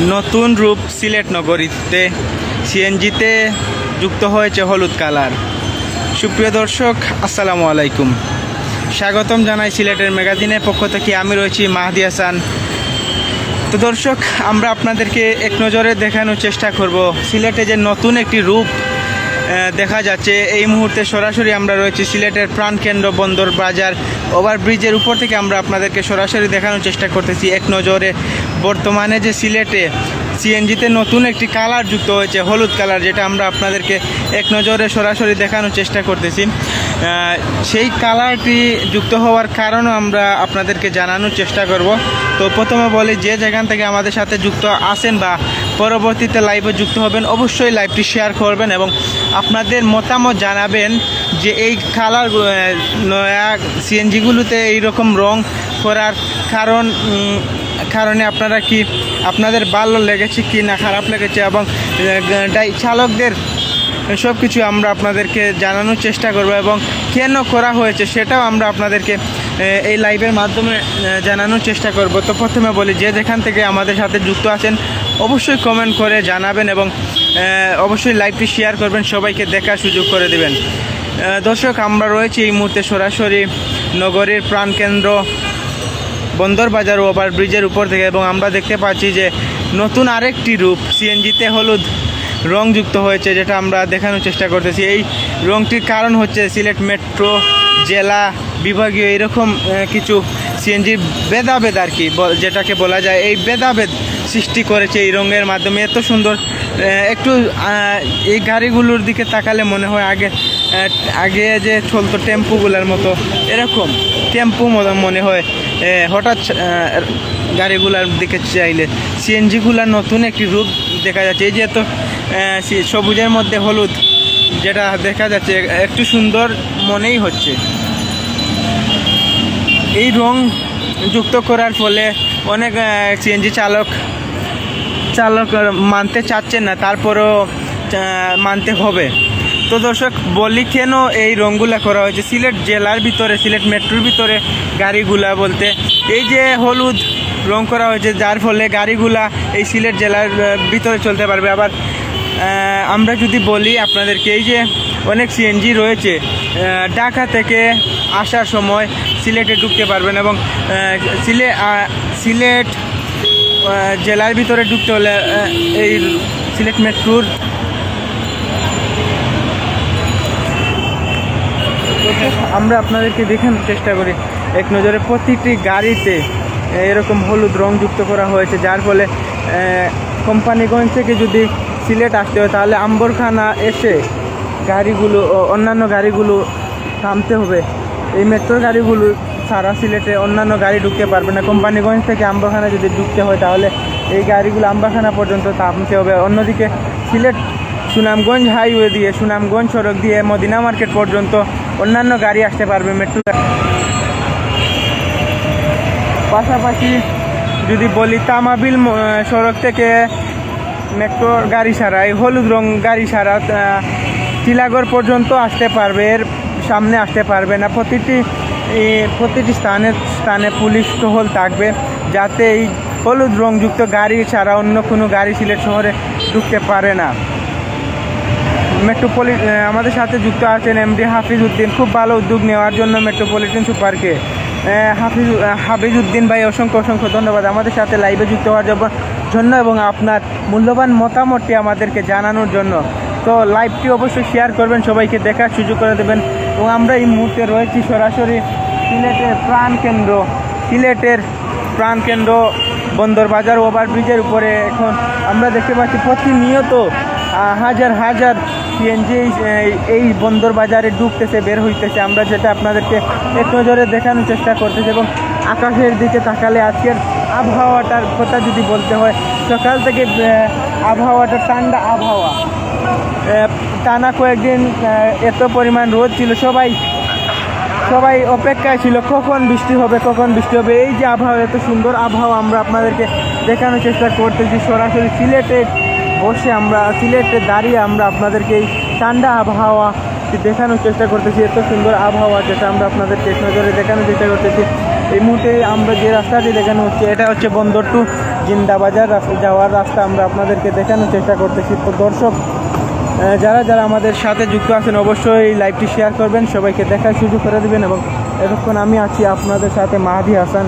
নতুন রূপ সিলেট নগরীতে সিএনজিতে যুক্ত হয়েছে হলুদ কালার। সুপ্রিয় দর্শক, আসসালামু আলাইকুম। স্বাগতম জানাই সিলেটের ম্যাগাজিনের পক্ষ থেকে। আমি রয়েছি মাহদি হাসান। তো দর্শক, আমরা আপনাদেরকে এক নজরে দেখানোর চেষ্টা করব সিলেটে যে নতুন একটি রূপ দেখা যাচ্ছে। এই মুহূর্তে সরাসরি আমরা রয়েছি সিলেটের প্রাণকেন্দ্র বন্দর বাজার ওভারব্রিজের উপর থেকে আমরা আপনাদেরকে সরাসরি দেখানোর চেষ্টা করতেছি। এক নজরে বর্তমানে যে সিলেটে সিএনজিতে নতুন একটি কালার যুক্ত হয়েছে, হলুদ কালার, যেটা আমরা আপনাদেরকে এক নজরে সরাসরি দেখানোর চেষ্টা করতেছি। সেই কালারটি যুক্ত হওয়ার কারণও আমরা আপনাদেরকে জানানোর চেষ্টা করব। তো প্রথমে বলি, যে যেখান থেকে আমাদের সাথে যুক্ত আছেন বা পরবর্তীতে লাইভে যুক্ত হবেন। অবশ্যই লাইভটি শেয়ার করবেন এবং আপনাদের মতামত জানাবেন যে এই কালার নয়া সিএনজিগুলোতে এইরকম রং করার কারণ কারণে আপনারা কি আপনাদের ভালো লেগেছে কি না, খারাপ লেগেছে এবং চালকদের সব কিছু আমরা আপনাদেরকে জানানোর চেষ্টা করব এবং কেন করা হয়েছে সেটাও আমরা আপনাদেরকে এই লাইভের মাধ্যমে জানানোর চেষ্টা করব। তো প্রথমে বলি, যে যেখান থেকে আমাদের সাথে যুক্ত আছেন অবশ্যই কমেন্ট করে জানাবেন এবং অবশ্যই লাইভটি শেয়ার করবেন, সবাইকে দেখার সুযোগ করে দেবেন। দর্শক, আমরা রয়েছি এই মুহূর্তে সরাসরি নগরীর প্রাণকেন্দ্র বন্দর বাজার ওভার ব্রিজের উপর থেকে এবং আমরা দেখতে পাচ্ছি যে নতুন আরেকটি রূপ সিএনজিতে হলুদ রং যুক্ত হয়েছে, যেটা আমরা দেখানোর চেষ্টা করতেছি। এই রংটির কারণ হচ্ছে সিলেট মেট্রো জেলা বিভাগীয় এরকম কিছু সিএনজির ভেদাভেদ আর কি যেটাকে বলা যায়, এই ভেদাভেদ সৃষ্টি করেছে এই রঙের মাধ্যমে। এত সুন্দর একটু এই গাড়িগুলোর দিকে তাকালে মনে হয় আগে আগে যে চলতো টেম্পুগুলোর মতো, এরকম টেম্পু মতো মনে হয় হঠাৎ গাড়িগুলার দিকে চাইলে। সিএনজিগুলার নতুন একটি রূপ দেখা যাচ্ছে। এই যে এত সবুজের মধ্যে হলুদ যেটা দেখা যাচ্ছে, একটু সুন্দর মনেই হচ্ছে। এই রং যুক্ত করার ফলে অনেক সিএনজি চালক চালক মানতে চাচ্ছেন না, তারপরেও মানতে হবে। তো দর্শক, বলি কেন এই রঙগুলা করা হয়েছে? সিলেট জেলার ভিতরে, সিলেট মেট্রোর ভিতরে গাড়িগুলা বলতে, এই যে হলুদ রং করা হয়েছে, যার ফলে গাড়িগুলা এই সিলেট জেলার ভিতরে চলতে পারবে। আবার আমরা যদি বলি আপনাদেরকে এই যে অনেক সিএনজি রয়েছে ঢাকা থেকে আসার সময় সিলেটে ঢুকতে পারবেন এবং সিলে সিলেট জেলার ভিতরে ঢুকতে হলে এই সিলেট মেট্রোর আমরা আপনাদেরকে দেখানোর চেষ্টা করি। এক নজরে প্রতিটি গাড়িতে এরকম হলুদ রং যুক্ত করা হয়েছে, যার ফলে কোম্পানিগঞ্জ থেকে যদি সিলেট আসতে হয় তাহলে আম্বরখানা এসে গাড়িগুলো অন্যান্য গাড়িগুলো থামতে হবে। এই মেট্রোর গাড়িগুলো সারা সিলেটে অন্যান্য গাড়ি ঢুকতে পারবে না। কোম্পানিগঞ্জ থেকে আম্বাখানা যদি ঢুকতে হয়, তাহলে এই গাড়িগুলো আম্বাখানা পর্যন্ত থামতে হবে। অন্যদিকে সিলেট সুনামগঞ্জ হাইওয়ে দিয়ে, সুনামগঞ্জ সড়ক দিয়ে, মদিনা মার্কেট পর্যন্ত অন্যান্য গাড়ি আসতে পারবে মেট্রো পাশাপাশি যদি বলি, তামাবিল সড়ক থেকে মেট্রোর গাড়ি ছাড়া, এই হলুদ রং গাড়ি ছাড়া টিলাগড় পর্যন্ত আসতে পারবে, এর সামনে আসতে পারবে না। প্রতিটি প্রতিটি স্থানে স্থানে পুলিশ টহল থাকবে যাতে এই হলুদ রংযুক্ত গাড়ি ছাড়া অন্য কোনো গাড়ি সিলেট শহরে ঢুকতে পারে না। মেট্রোপলি আমাদের সাথে যুক্ত আছেন এমডি হাফিজ উদ্দিন। খুব ভালো উদ্যোগ নেওয়ার জন্য মেট্রোপলিটন সুপারকে। হাফিজ হাফিজ উদ্দিন ভাই, অসংখ্য অসংখ্য ধন্যবাদ। আমাদের সাথে লাইভে যুক্ত হওয়ার জন্য- জন্য এবং আপনার মূল্যবান মতামতটি আমাদেরকে জানানোর জন্য। তো লাইভটি অবশ্যই শেয়ার করবেন, সবাইকে দেখার সুযোগ করে দেবেন। এবং আমরা এই মুহূর্তে রয়েছি সরাসরি সিলেটের প্রাণকেন্দ্র সিলেটের প্রাণকেন্দ্র বন্দর বাজার ওভারব্রিজের উপরে। এখন আমরা দেখতে পাচ্ছি প্রতিনিয়ত হাজার হাজার সিএনজি এই বন্দর বাজারে ঢুকতেছে বের হইতেছে। আমরা যেটা আপনাদেরকে এক নজরে দেখানোর চেষ্টা করতেছি এবং আকাশের দিকে তাকালে আজকের আবহাওয়াটার কথা যদি বলতে হয়, সকাল থেকে আবহাওয়াটা ঠান্ডা আবহাওয়া। টানা কয়েকদিন এত পরিমাণ রোদ ছিল, সবাই সবাই অপেক্ষায় ছিল, কখন বৃষ্টি হবে, কখন বৃষ্টি হবে? এই যে আবহাওয়া, এত সুন্দর আবহাওয়া আমরা আপনাদেরকে দেখানোর চেষ্টা করতেছি। সরাসরি সিলেটে বসে আমরা, সিলেটে দাঁড়িয়ে আমরা আপনাদেরকে এই ঠান্ডা আবহাওয়া দেখানোর চেষ্টা করতেছি। এত সুন্দর আবহাওয়া যেটা আমরা আপনাদের টেক নজরে দেখানোর চেষ্টা করতেছি। এই মুহূর্তে আমরা যে রাস্তাটি দেখানো হচ্ছে, এটা হচ্ছে বন্দর টু জিন্দাবাজার যাওয়ার রাস্তা আমরা আপনাদেরকে দেখানোর চেষ্টা করতেছি। তো দর্শক যারা যারা আমাদের সাথে যুক্ত আছেন, অবশ্যই লাইভটি শেয়ার করবেন, সবাইকে দেখার সুযোগ করে দেবেন এবং এতক্ষণ আমি আছি আপনাদের সাথে মাহাদি হাসান।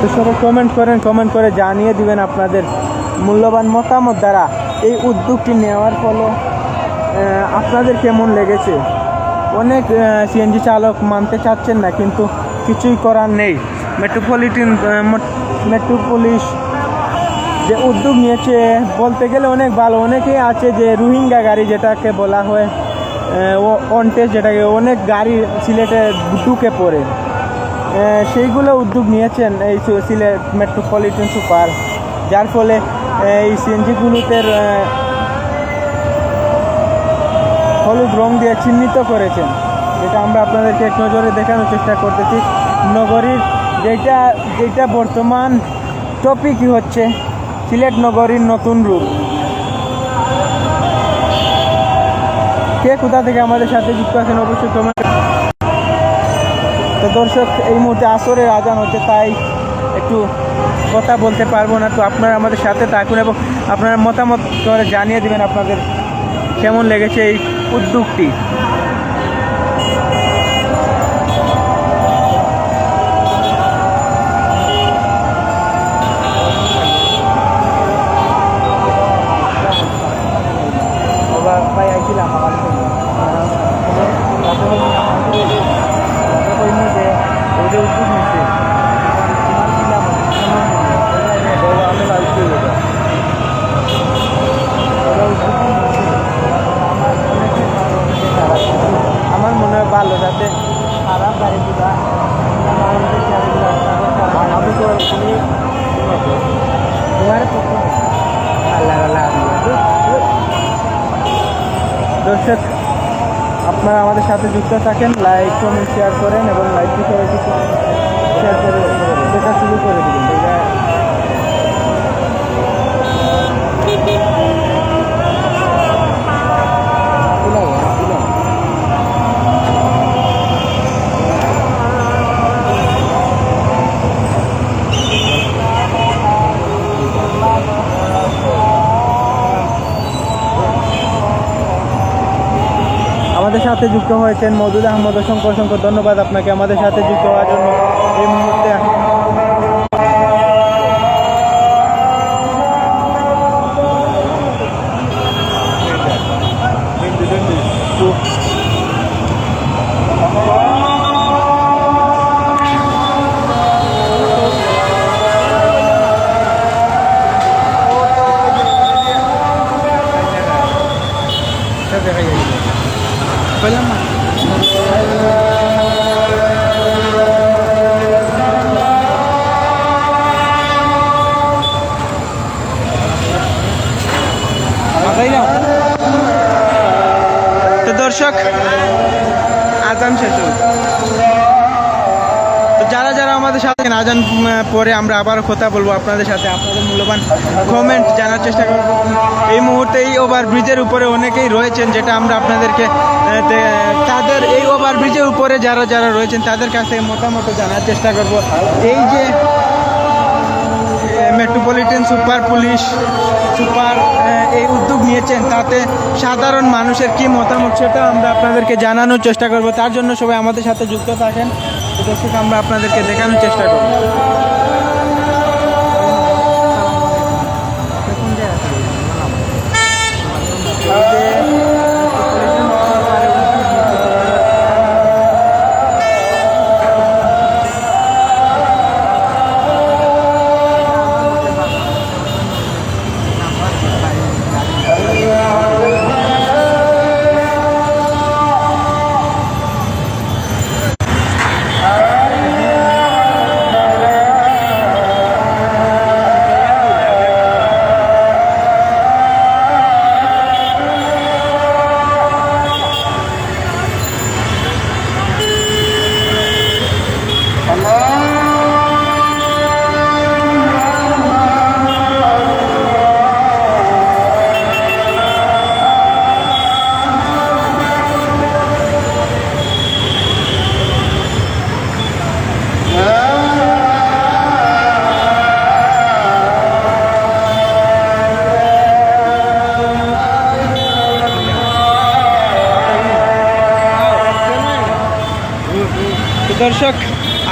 তো সবাই কমেন্ট করেন কমেন্ট করে জানিয়ে দিবেন আপনাদের মূল্যবান মতামত দ্বারা এই উদ্যোগটি নেওয়ার ফলে আপনাদের কেমন লেগেছে? অনেক সিএনজি চালক মানতে চাচ্ছেন না, কিন্তু কিছুই করার নেই। মেট্রোপলিটন মেট্রো পুলিশ যে উদ্যোগ নিয়েছে, বলতে গেলে অনেক ভালো। অনেকেই আছে যে রোহিঙ্গা গাড়ি যেটাকে বলা হয় ও অনটেস্ট যেটাকে, অনেক গাড়ি সিলেটে ঢুকে পড়ে। সেইগুলো উদ্যোগ নিয়েছেন এই সিলেট মেট্রোপলিটন সুপার যার ফলে এই সিএনজিগুলোতে হলুদ রং দিয়ে চিহ্নিত করেছেন। যেটা আমরা আপনাদেরকে এক নজরে দেখানোর চেষ্টা করতেছি। নগরীর যেটা যেটা বর্তমান টপিকই হচ্ছে সিলেট নগরীর নতুন রূপ। কে কোথা থেকে আমাদের সাথে যুক্ত আছেন অবশ্যই কমেন্ট তো দর্শক, এই মুহূর্তে আসরের আজান হচ্ছে, তাই একটু কথা বলতে পারব না। তো আপনারা আমাদের সাথে থাকুন এবং আপনারা মতামত করে জানিয়ে দেবেন আপনাদের কেমন লেগেছে এই উদ্যোগটি। দর্শক আপনারা আমাদের সাথে যুক্ত থাকেন লাইক কমেন্ট শেয়ার করেন এবং লাইকটি কিছু শেয়ার করে দেখা শুরু করে দিবেন। আমাদের সাথে যুক্ত হয়েছেন মজুদ আহমদ অসংখ্য অসংখ্য ধন্যবাদ আপনাকে আমাদের সাথে যুক্ত হওয়ার জন্য এই মুহূর্তে। তো দর্শক, আজান তো যারা যারা আমাদের সাথে আজান পরে আমরা আবারও কথা বলব আপনাদের সাথে। আপনাদের মূল্যবান কমেন্ট জানার চেষ্টা করব। এই মুহূর্তে এই ওভার ব্রিজের উপরে অনেকেই রয়েছেন, যেটা আমরা আপনাদেরকে তাদের এই ওভার ব্রিজের উপরে যারা যারা রয়েছেন, তাদের কাছে মতামত জানার চেষ্টা করব। এই যে মেট্রোপলিটন সুপার পুলিশ সুপার এই উদ্যোগ নিয়েছেন, তাতে সাধারণ মানুষের কি মতামত সেটা আমরা আপনাদেরকে জানানোর চেষ্টা করব। তার জন্য সবাই আমাদের সাথে যুক্ত থাকেন। দর্শক আমরা আপনাদেরকে দেখানোর চেষ্টা করব। এই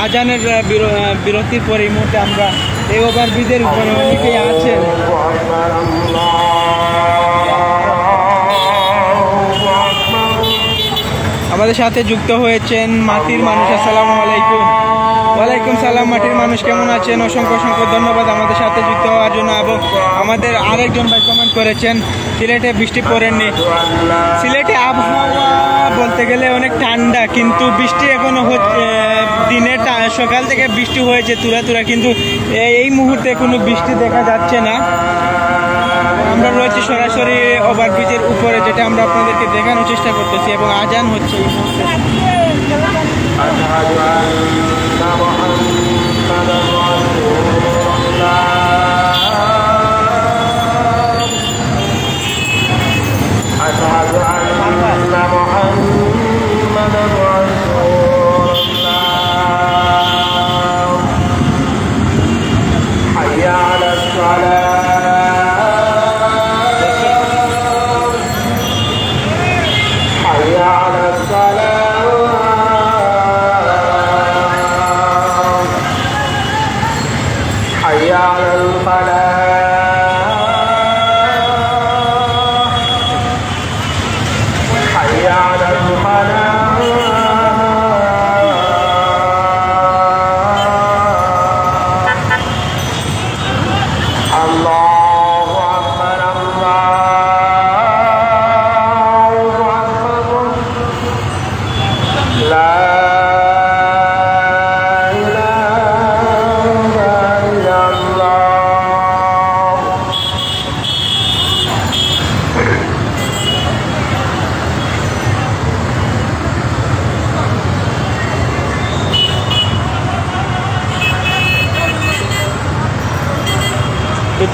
আজানের বির- বিরতির পর এই মুহূর্তে আমরা এই ওভারব্রিজের উপরে অনেকেই আছেন। আমাদের সাথে যুক্ত হয়েছেন মাটির মানুষ, আসসালামু আলাইকুম। ওয়ালাইকুম সালাম, মাটির মানুষ, কেমন আছেন? অসংখ্য অসংখ্য ধন্যবাদ আমাদের সাথে যুক্ত হওয়ার জন্য এবং আমাদের আরেকজন ভাই কমেন্ট করেছেন, সিলেটে বৃষ্টি পড়েননি। সিলেটে আবহাওয়া বলতে গেলে অনেক ঠান্ডা, কিন্তু বৃষ্টি এখনও হচ্ছে দিনে টা- সকাল থেকে বৃষ্টি হয়েছে তুরা তুরা, কিন্তু এই মুহূর্তে কোনো বৃষ্টি দেখা যাচ্ছে না। আমরা রয়েছি সরাসরি ওভারব্রিজের উপরে, যেটা আমরা আপনাদেরকে দেখানোর চেষ্টা করতেছি এবং আজান হচ্ছে এই মুহূর্তে।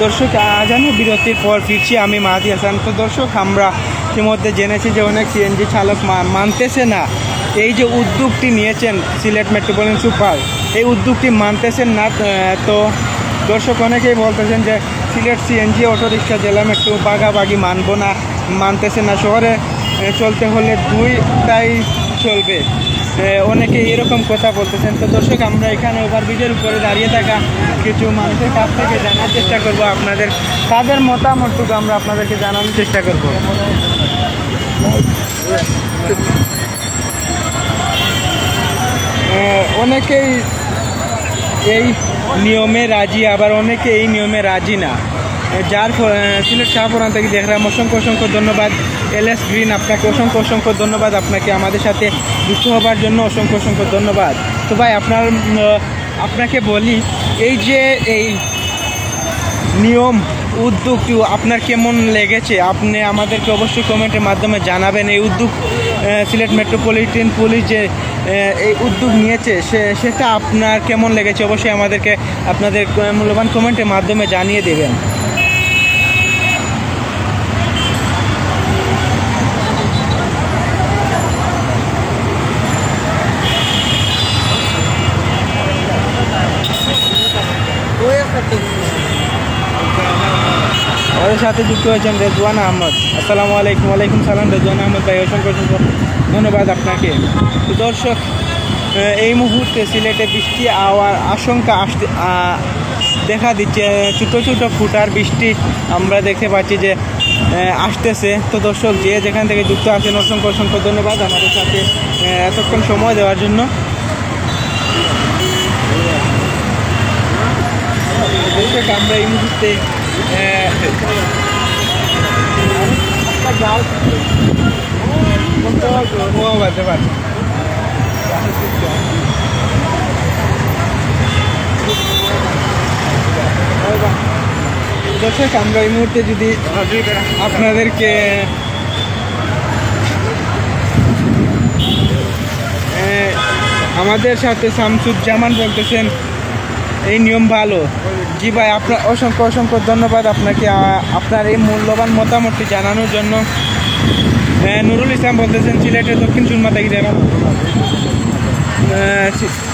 দর্শক আজানো বিরতির পর ফিরছি। আমি মাহাদি হাসান। তো দর্শক, আমরা ইতিমধ্যে জেনেছি যে অনেক সিএনজি চালক মানতেছে না। এই যে উদ্যোগটি নিয়েছেন সিলেট মেট্রোপলিটন সুপার, এই উদ্যোগটি মানতেছেন না তো দর্শক, অনেকেই বলতেছেন যে সিলেট সিএনজি অটোরিক্সা জেলা মেট্রো বাগাবাগি মানব না, মানতেছে না। শহরে চলতে হলে দুইটাই চলবে। অনেকে এরকম কথা বলতেছেন। তো দর্শক, আমরা এখানে ওভারব্রিজের উপরে দাঁড়িয়ে থাকা কিছু মানুষের কাছ থেকে জানার চেষ্টা করব আপনাদের। তাদের মতামতটুকু আমরা আপনাদেরকে জানানোর চেষ্টা করব। অনেকেই এই নিয়মে রাজি, আবার অনেকে এই নিয়মে রাজি না। যার সিলেট শাহপুরান থেকে দেখলাম অসংখ্য অসংখ্য ধন্যবাদ। এল এস গ্রিন, আপনাকে অসংখ্য অসংখ্য ধন্যবাদ। আপনাকে আমাদের সাথে যুক্ত হবার জন্য অসংখ্য অসংখ্য ধন্যবাদ। তো ভাই, আপনার আপনাকে বলি, এই যে এই নিয়ম উদ্যোগটি আপনার কেমন লেগেছে? আপনি আমাদেরকে অবশ্যই কমেন্টের মাধ্যমে জানাবেন। এই উদ্যোগ সিলেট মেট্রোপলিটন পুলিশ যে এই উদ্যোগ নিয়েছে, সে, সেটা আপনার কেমন লেগেছে? অবশ্যই আমাদেরকে, আপনাদের মূল্যবান কমেন্টের মাধ্যমে জানিয়ে দেবেন। আমাদের সাথে যুক্ত হয়েছেন রেজওয়ান আহমদ। আসসালামু আলাইকুম, ওয়ালাইকুম সালাম রেজওয়ান আহমদ ভাই, অসংখ্য অসংখ্য ধন্যবাদ আপনাকে। দর্শক এই মুহূর্তে সিলেটে বৃষ্টি আওয়ার আশঙ্কা আসতে দেখা দিচ্ছে, ছোটো ছোটো ফুটার বৃষ্টি আমরা দেখতে পাচ্ছি যে আসতেছে। তো দর্শক, যে যেখান থেকে যুক্ত আছেন, অসংখ্য অসংখ্য ধন্যবাদ আমাদের সাথে এতক্ষণ সময় দেওয়ার জন্য। আমরা এই মুহূর্তে দর্শক আমরা এই মুহূর্তে যদি আপনাদেরকে আমাদের সাথে শামসুজ্জামান বলতেছেন এই নিয়ম ভালো। জি ভাই আপনার অসংখ্য অসংখ্য ধন্যবাদ আপনাকে আপনার এই মূল্যবান মতামতটি জানানোর জন্য। আহ, নুরুল ইসলাম বলতেছেন সিলেটের দক্ষিণ থেকে যারা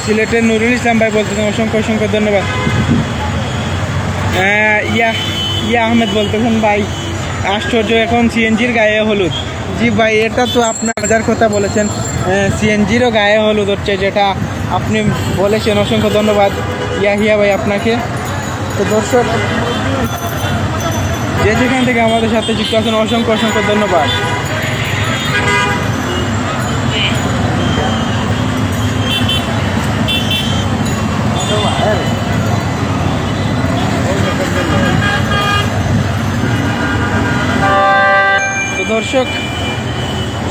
সিলেটের নুরুল ইসলাম ভাই বলতেছেন অসংখ্য অসংখ্য ধন্যবাদ। আহ, ইয়া ইয়া আহমেদ বলতেছেন ভাই আশ্চর্য এখন সিএনজির গায়ে হলুদ। জি ভাই এটা তো আপনার মজার কথা বলেছেন। সিএনজিরও গায়ে হলুদ হচ্ছে যেটা আপনি বলেছেন অসংখ্য ধন্যবাদ। ইয়াহিয়া ভাই আপনাকে। তো দর্শক, যে যেখান থেকে আমাদের সাথে যুক্ত আছেন, অসংখ্য অসংখ্য ধন্যবাদ। দর্শক,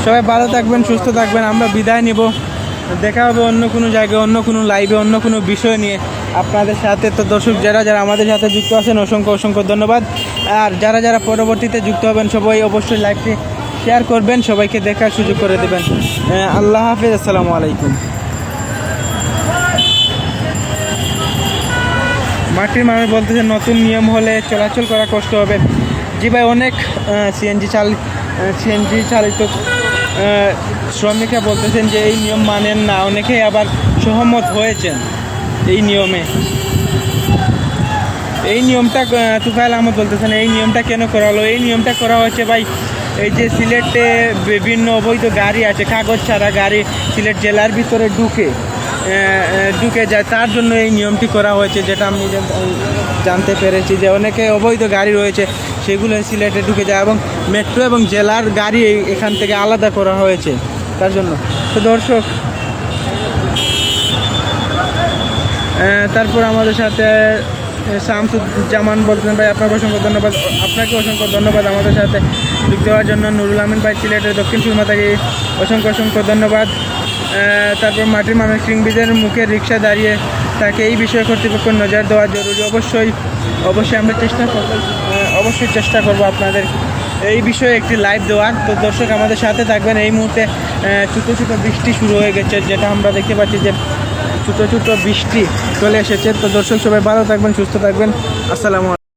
সবাই ভালো থাকবেন, সুস্থ থাকবেন, আমরা বিদায় নিব। দেখা হবে অন্য কোনো জায়গায়, অন্য কোনো লাইভে অন্য কোনো বিষয় নিয়ে। আপনাদের সাথে তো দর্শক যারা যারা আমাদের সাথে যুক্ত আছেন, অসংখ্য অসংখ্য ধন্যবাদ। আর যারা যারা পরবর্তীতে যুক্ত হবেন, সবাই অবশ্যই লাইভটি শেয়ার করবেন, সবাইকে দেখার সুযোগ করে দেবেন। আল্লাহ হাফিজ, আসসালামু আলাইকুম। মাটির মানুষ বলতেছে, নতুন নিয়ম হলে চলাচল করা কষ্ট হবে। জি ভাই, অনেক সিএনজি চাল সিএনজি চালিত শ্রমিকরা বলতেছেন যে এই নিয়ম মানেন না। অনেকেই আবার সহমত হয়েছেন। এই নিয়মে। এই নিয়মটা তুফাইল আহমদ বলতেছেন, এই নিয়মটা কেন করা হলো এই নিয়মটা করা হচ্ছে ভাই, এই যে সিলেটে বিভিন্ন অবৈধ গাড়ি আছে, কাগজ ছাড়া গাড়ি সিলেট জেলার ভিতরে ঢুকে ঢুকে যায়, তার জন্য এই নিয়মটি করা হয়েছে, যেটা আমি জানতে পেরেছি যে অনেকে অবৈধ গাড়ি রয়েছে, সেগুলো সিলেটে ঢুকে যায় এবং মেট্রো এবং জেলার গাড়ি এখান থেকে আলাদা করা হয়েছে, তার জন্য। তো দর্শক তারপর আমাদের সাথে শামসুজ্জামান বলছেন, ভাই, আপনাকে অসংখ্য ধন্যবাদ। আপনাকে অসংখ্য ধন্যবাদ আমাদের সাথে যুক্ত হওয়ার জন্য। নুরুল আমিন ভাই, সিলেটের দক্ষিণ সুরমা থেকে অসংখ্য অসংখ্য ধন্যবাদ। তারপর মাটির মানুষ কিংবিদের মুখে রিক্সা দাঁড়িয়ে তাকে এই বিষয়ে কর্তৃপক্ষ নজর দেওয়া জরুরি। অবশ্যই অবশ্যই আমরা চেষ্টা করব অবশ্যই চেষ্টা করব আপনাদের এই বিষয়ে একটি লাইভ দেওয়ার। তো দর্শক, আমাদের সাথে থাকবেন। এই মুহূর্তে ছোটো ছোটো বৃষ্টি শুরু হয়ে গেছে, যেটা আমরা দেখতে পাচ্ছি যে ছোটো ছোটো বৃষ্টি চলে এসেছে। তো দর্শক সবাই ভালো থাকবেন সুস্থ থাকবেন। আসসালামু